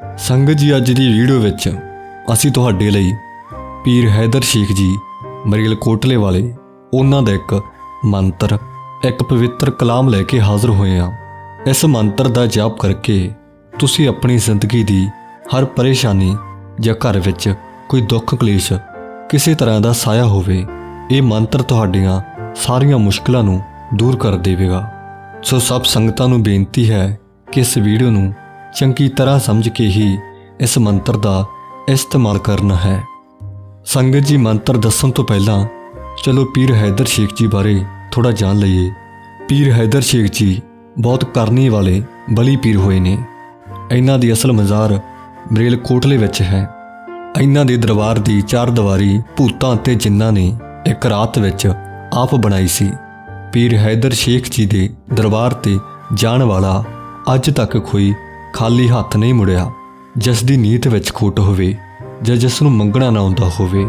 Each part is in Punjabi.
ਸੰਗਤ ਜੀ ਅੱਜ ਦੀ ਵੀਡੀਓ ਵਿੱਚ ਅਸੀਂ ਤੁਹਾਡੇ ਲਈ ਪੀਰ ਹੈਦਰ ਸ਼ੇਖ ਜੀ ਮਰੀਲ ਕੋਟਲੇ ਵਾਲੇ ਉਹਨਾਂ ਦਾ ਇੱਕ ਮੰਤਰ, ਇੱਕ ਪਵਿੱਤਰ ਕਲਾਮ ਲੈ ਕੇ ਹਾਜ਼ਰ ਹੋਏ ਹਾਂ। ਇਸ ਮੰਤਰ ਦਾ ਜਾਪ ਕਰਕੇ ਤੁਸੀਂ ਆਪਣੀ ਜ਼ਿੰਦਗੀ ਦੀ ਹਰ ਪਰੇਸ਼ਾਨੀ ਜਾਂ ਘਰ ਵਿੱਚ ਕੋਈ ਦੁੱਖ ਕਲੇਸ਼ ਕਿਸੇ ਤਰ੍ਹਾਂ ਦਾ ਸਾਇਆ ਹੋਵੇ, ਇਹ ਮੰਤਰ ਤੁਹਾਡੀਆਂ ਸਾਰੀਆਂ ਮੁਸ਼ਕਲਾਂ ਨੂੰ ਦੂਰ ਕਰ ਦੇਵੇਗਾ। ਸੋ ਸਭ ਸੰਗਤਾਂ ਨੂੰ ਬੇਨਤੀ ਹੈ ਕਿ ਇਸ ਵੀਡੀਓ ਨੂੰ ਚੰਗੀ ਤਰ੍ਹਾਂ ਸਮਝ ਕੇ ਹੀ ਇਸ ਮੰਤਰ ਦਾ ਇਸਤੇਮਾਲ ਕਰਨਾ ਹੈ। ਸੰਗਤ ਜੀ, ਮੰਤਰ ਦੱਸਣ ਤੋਂ ਪਹਿਲਾਂ ਚਲੋ ਪੀਰ ਹੈਦਰ ਸ਼ੇਖ ਜੀ ਬਾਰੇ ਥੋੜਾ ਜਾਣ ਲਈਏ। ਪੀਰ ਹੈਦਰ ਸ਼ੇਖ ਜੀ ਬਹੁਤ ਕਰਨੀ ਵਾਲੇ, ਬਲੀ ਪੀਰ ਹੋਏ ਨੇ। ਇਹਨਾਂ ਦੀ ਅਸਲ ਮਜ਼ਾਰ ਬਰੇਲ ਕੋਟਲੇ ਵਿੱਚ ਹੈ। ਇਹਨਾਂ ਦੇ ਦਰਬਾਰ ਦੀ ਚਾਰ ਦੀਵਾਰੀ ਭੂਤਾਂ ਅਤੇ ਜਿੰਨਾਂ ਨੇ ਇੱਕ ਰਾਤ ਵਿੱਚ ਆਪ ਬਣਾਈ ਸੀ। ਪੀਰ ਹੈਦਰ ਸ਼ੇਖ ਜੀ ਦੇ ਦਰਬਾਰ ਤੇ ਜਾਣ ਵਾਲਾ ਅੱਜ ਤੱਕ ਕੋਈ ਖਾਲੀ ਹੱਥ ਨਹੀਂ ਮੁੜਿਆ। ਜਿਸ ਦੀ ਨੀਤ ਵਿੱਚ ਖੋਟ ਹੋਵੇ ਜਾਂ ਜਿਸ ਨੂੰ ਮੰਗਣਾ ਨਾ ਆਉਂਦਾ ਹੋਵੇ,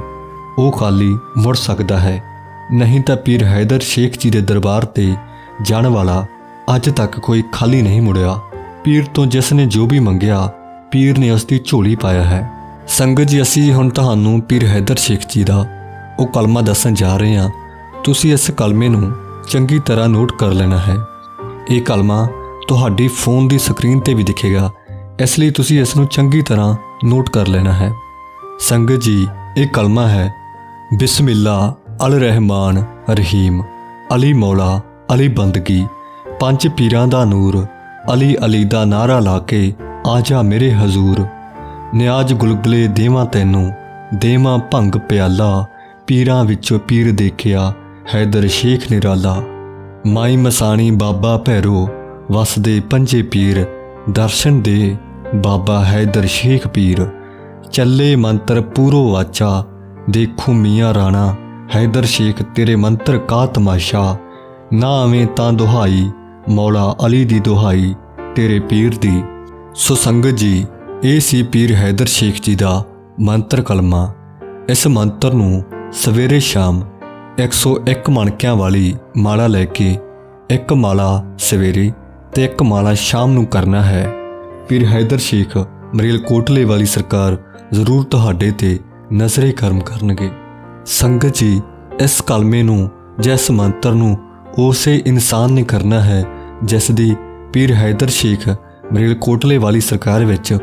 ਉਹ ਖਾਲੀ ਮੁੜ ਸਕਦਾ ਹੈ। ਨਹੀਂ ਤਾਂ ਪੀਰ ਹੈਦਰ ਸ਼ੇਖ ਜੀ ਦੇ ਦਰਬਾਰ ਤੇ ਜਾਣ ਵਾਲਾ ਅੱਜ ਤੱਕ ਕੋਈ ਖਾਲੀ ਨਹੀਂ ਮੁੜਿਆ। ਪੀਰ ਤੋਂ ਜਿਸ ਨੇ ਜੋ ਵੀ ਮੰਗਿਆ, ਪੀਰ ਨੇ ਉਸ ਦੀ ਝੋਲੀ ਪਾਇਆ ਹੈ। ਸੰਗਤ ਜੀ, ਅਸੀਂ ਹੁਣ ਤੁਹਾਨੂੰ ਪੀਰ ਹੈਦਰ ਸ਼ੇਖ ਜੀ ਦਾ ਉਹ ਕਲਮਾ ਦੱਸਣ ਜਾ ਰਹੇ ਹਾਂ। ਤੁਸੀਂ ਇਸ ਕਲਮੇ ਨੂੰ ਚੰਗੀ ਤਰ੍ਹਾਂ ਨੋਟ ਕਰ ਲੈਣਾ ਹੈ। ਇਹ ਕਲਮਾ ਤੁਹਾਡੀ ਫੋਨ ਦੀ ਸਕਰੀਨ ਤੇ ਵੀ ਦਿਖੇਗਾ। ਇਸ ਲਈ ਤੁਸੀਂ ਇਸ ਨੂੰ ਚੰਗੀ ਤਰ੍ਹਾਂ ਨੋਟ ਕਰ ਲੈਣਾ ਹੈ। ਸੰਗਤ ਜੀ, ਇਹ ਕਲਮਾ ਹੈ। ਬਿਸਮਿਲ੍ਲਾ ਅਲ ਰਹਿਮਾਨ ਰਹੀਮ, ਅਲੀ ਮੌਲਾ, ਅਲੀ ਬੰਦਗੀ, ਪੰਜ ਪੀਰਾਂ ਦਾ ਨੂਰ, ਅਲੀ ਅਲੀ ਦਾ ਨਾਰਾ ਲਾ ਕੇ ਆ ਜਾ ਮੇਰੇ ਹਜ਼ੂਰ। ਨਿਆਜ ਗੁਲਗਲੇ ਦੇਵਾਂ ਤੈਨੂੰ, ਦੇਵਾਂ ਭੰਗ ਪਿਆਲਾ, ਪੀਰਾਂ ਵਿੱਚੋਂ ਪੀਰ ਦੇਖਿਆ, ਹੈਦਰ ਸ਼ੇਖ ਨਿਰਾਲਾ। ਮਾਈ ਮਸਾਣੀ ਬਾਬਾ ਭੈਰੋ ਵਸਦੇ ਪੰਜੇ ਪੀਰ, ਦਰਸ਼ਨ ਦੇ ਬਾਬਾ ਹੈਦਰ ਸ਼ੇਖ ਪੀਰ। ਚੱਲੇ ਮੰਤਰ ਪੂਰੋ ਵਾਚਾ ਦੇਖੂ ਮੀਆਂ ਰਾਣਾ, ਹੈਦਰ ਸ਼ੇਖ ਤੇਰੇ ਮੰਤਰ ਕਾ ਤਮਾਸ਼ਾ। ਨਾ ਆਵੇਂ ਤਾਂ ਦੁਹਾਈ, ਮੌਲਾ ਅਲੀ ਦੀ ਦੁਹਾਈ ਤੇਰੇ ਪੀਰ ਦੀ। ਸੋ ਸੰਗਤ ਜੀ ਇਹ ਸੀ ਪੀਰ ਹੈਦਰ ਸ਼ੇਖ ਜੀ ਦਾ ਮੰਤਰ ਕਲਮਾ। ਇਸ ਮੰਤਰ ਨੂੰ ਸਵੇਰੇ ਸ਼ਾਮ 101 ਮਣਕਿਆਂ ਵਾਲੀ ਮਾਲਾ ਲੈ ਕੇ ਇੱਕ ਮਾਲਾ ਸਵੇਰੇ ਤੇ ਇੱਕ ਮਾਲਾ ਸ਼ਾਮ ਨੂੰ ਕਰਨਾ ਹੈ। ਪੀਰ ਹੈਦਰ ਸ਼ੇਖ ਮਰੀਲ ਕੋਟਲੇ ਵਾਲੀ ਸਰਕਾਰ ਜ਼ਰੂਰ ਤੁਹਾਡੇ ਤੇ ਨਜ਼ਰੇ ਕਰਮ ਕਰਨਗੇ। ਸੰਗਤ ਜੀ, ਇਸ ਕਲਮੇ ਨੂੰ, ਜਿਸ ਮੰਤਰ ਨੂੰ ਉਸੇ ਇਨਸਾਨ ਨੇ ਕਰਨਾ ਹੈ, ਜਿਸ ਦੀ ਪੀਰ ਹੈਦਰ ਸ਼ੇਖ ਮਰੀਲ ਕੋਟਲੇ ਵਾਲੀ ਸਰਕਾਰ ਵਿੱਚ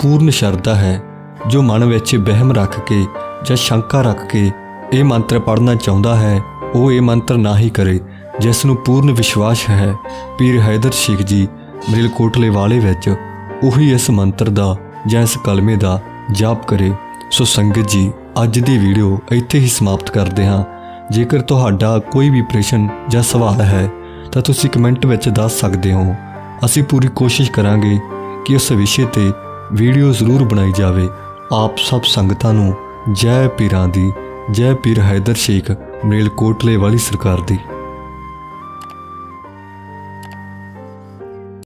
ਪੂਰਨ ਸ਼ਰਧਾ ਹੈ, ਜੋ ਮਨ ਵਿੱਚ ਵਹਿਮ ਰੱਖ ਕੇ ਜਾਂ ਸ਼ੰਕਾ ਰੱਖ ਕੇ ਇਹ ਮੰਤਰ ਪੜ੍ਹਨਾ ਚਾਹੁੰਦਾ ਹੈ, ਉਹ ਇਹ ਮੰਤਰ ਨਾ ਹੀ ਕਰੇ। ਜਿਸ ਨੂੰ ਪੂਰਨ ਵਿਸ਼ਵਾਸ ਹੈ, ਪੀਰ ਹੈਦਰ ਸ਼ੇਖ ਜੀ ਮਰੀਲ ਵਾਲੇ ਵਿੱਚ, ਉਹੀ ਇਸ ਮੰਤਰ ਦਾ ਜਾਂ ਇਸ ਕਲਮੇ ਦਾ ਜਾਪ ਕਰੇ। ਸੋ ਸੰਗਤ ਜੀ, ਅੱਜ ਦੀ ਵੀਡੀਓ ਇੱਥੇ ਹੀ ਸਮਾਪਤ ਕਰਦੇ ਹਾਂ। ਜੇਕਰ ਤੁਹਾਡਾ ਕੋਈ ਵੀ ਪ੍ਰਸ਼ਨ ਜਾਂ ਸਵਾਲ ਹੈ, ਤਾਂ ਤੁਸੀਂ ਕਮੈਂਟ ਵਿੱਚ ਦੱਸ ਸਕਦੇ ਹੋ। ਅਸੀਂ ਪੂਰੀ ਕੋਸ਼ਿਸ਼ ਕਰਾਂਗੇ ਕਿ ਉਸ ਵਿਸ਼ੇ ਤੇ ਵੀਡੀਓ ਜ਼ਰੂਰ ਬਣਾਈ ਜਾਵੇ। ਆਪ ਸਭ ਸੰਗਤਾਂ ਨੂੰ ਜੈ ਪੀਰਾਂ ਦੀ, ਜੈ ਪੀਰ ਹੈਦਰ ਸ਼ੇਖ ਮਰੇਲ ਕੋਟਲੇ ਵਾਲੀ ਸਰਕਾਰ ਦੀ।